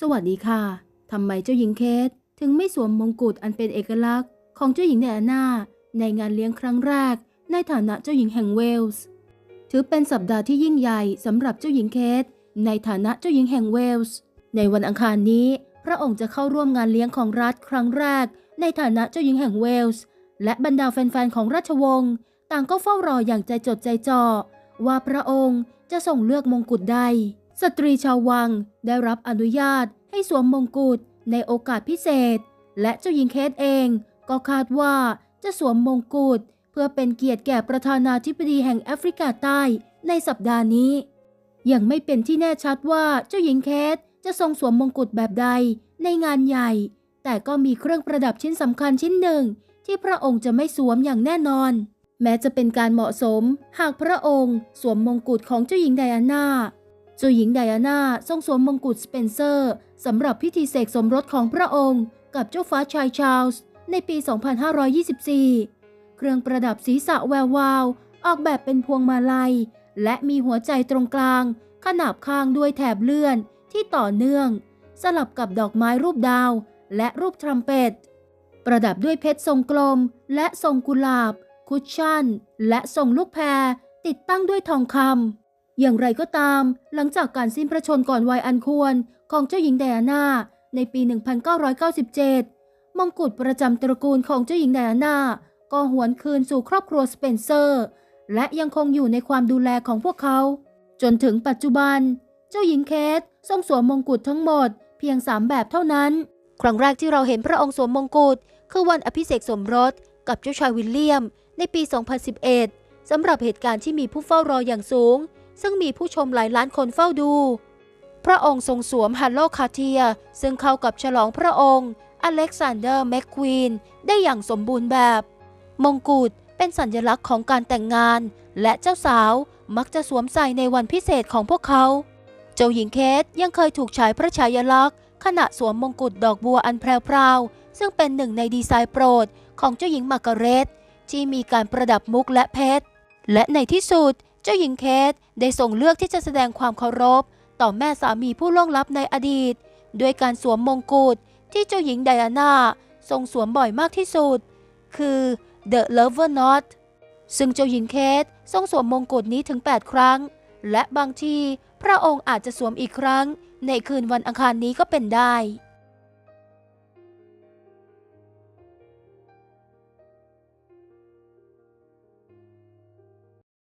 สวัสดีค่ะ ทำไมเจ้าหญิงเคทถึงไม่สวมมงกุฎอันเป็นเอกลักษณ์ของเจ้าหญิงไดอาน่าในงานเลี้ยงครั้งแรก ในฐานะเจ้าหญิงแห่งเวลส์ ถือเป็นสัปดาห์ที่ยิ่งใหญ่สำหรับเจ้าหญิงเคทในฐานะเจ้าหญิงแห่งเวลส์ ในวันอังคารนี้ พระองค์จะเข้าร่วมงานเลี้ยงของรัฐครั้งแรก ในฐานะเจ้าหญิงแห่งเวลส์ และบรรดาแฟนๆของราชวงศ์ต่างก็เฝ้ารออย่างใจจดใจจ่อว่าพระองค์จะส่งเลือกมงกุฎใด สตรีชาววังได้รับอนุญาตให้สวมมงกุฎในโอกาสพิเศษ และเจ้าหญิงเคทเองก็คาดว่าจะสวมมงกุฎเพื่อเป็นเกียรติแก่ประธานาธิบดีแห่งแอฟริกาใต้ในสัปดาห์นี้ ยังไม่เป็นที่แน่ชัดว่าเจ้าหญิงเคทจะทรงสวมมงกุฎแบบใดในงานใหญ่ แต่ก็มีเครื่องประดับชิ้นสำคัญชิ้นหนึ่ง ที่พระองค์จะไม่สวมอย่างแน่นอน แม้จะเป็นการเหมาะสม หากพระองค์ สวมมงกุฎของเจ้าหญิงไดอาน่า เจ้าหญิงไดอาน่าทรงสวมมงกุฎสเปนเซอร์สำหรับพิธีเสกสมรสของพระองค์ กับเจ้าฟ้าชายชาร์ลส์ในปี 2524 เครื่องประดับศีรษะแวววาว ออกแบบเป็นพวงมาลัย และมีหัวใจตรงกลาง ขนาบข้างด้วยแถบเลื่อนที่ต่อเนื่อง สลับกับดอกไม้รูปดาว และรูปทรัมเป็ตประดับด้วยเพชรทรงกลม และทรงกุหลาบ คุชชั่น และทรงลูกแพรติดตั้งด้วยทองคำ อย่างไรก็ตาม หลังจากการสิ้นพระชนก่อนวัยอันควรของเจ้าหญิงไดอาน่าในปี 1997 มงกุฎประจำตระกูลของเจ้าหญิงไดอาน่าก็หวนคืนสู่ครอบครัวสเปนเซอร์ และยังคงอยู่ในความดูแลของพวกเขา จนถึงปัจจุบัน เจ้าหญิงเคททรงสวมมงกุฎทั้งหมด เพียง3แบบเท่านั้น ครั้งแรกที่เราเห็นพระองค์สวมมงกุฎคือวันอภิเษกสมรสกับเจ้าชายวิลเลียม ในปี 2011 สำหรับเหตุการณ์ที่มีผู้เฝ้ารออย่างสูง ซึ่งมีผู้ชมหลายล้านคนเฝ้าดู พระองค์ทรงสวมฮันโลคาเทีย ซึ่งเข้ากับฉลองพระองค์ อเล็กซานเดอร์แมคควีนได้อย่างสมบูรณ์แบบ มงกุฎเป็นสัญลักษณ์ของการแต่งงาน และเจ้าสาวมักจะสวมใส่ในวันพิเศษของพวกเขา เจ้าหญิงเคทยังเคยถูกฉายพระฉายาลักษณ์ ขณะสวมมงกุฎดอกบัวอันแพรวๆซึ่งเป็นหนึ่งในดีไซน์โปรดของเจ้าหญิงมาร์กาเร็ตที่มีการประดับมุกและเพชร และในที่สุด เจ้าหญิงเคทได้ส่งเลือกที่จะแสดงความเคารพ ต่อแม่สามีผู้ล่วงลับในอดีต ด้วยการสวมมงกุฎที่เจ้าหญิงไดอาน่าทรงสวมบ่อยมากที่สุด คือ The Lover Knot ซึ่งเจ้าหญิงเคททรงสวมมงกุฎนี้ถึง 8 ครั้ง และบางทีพระองค์อาจจะสวมอีกครั้ง ในคืนวันอังคารนี้ก็เป็นได้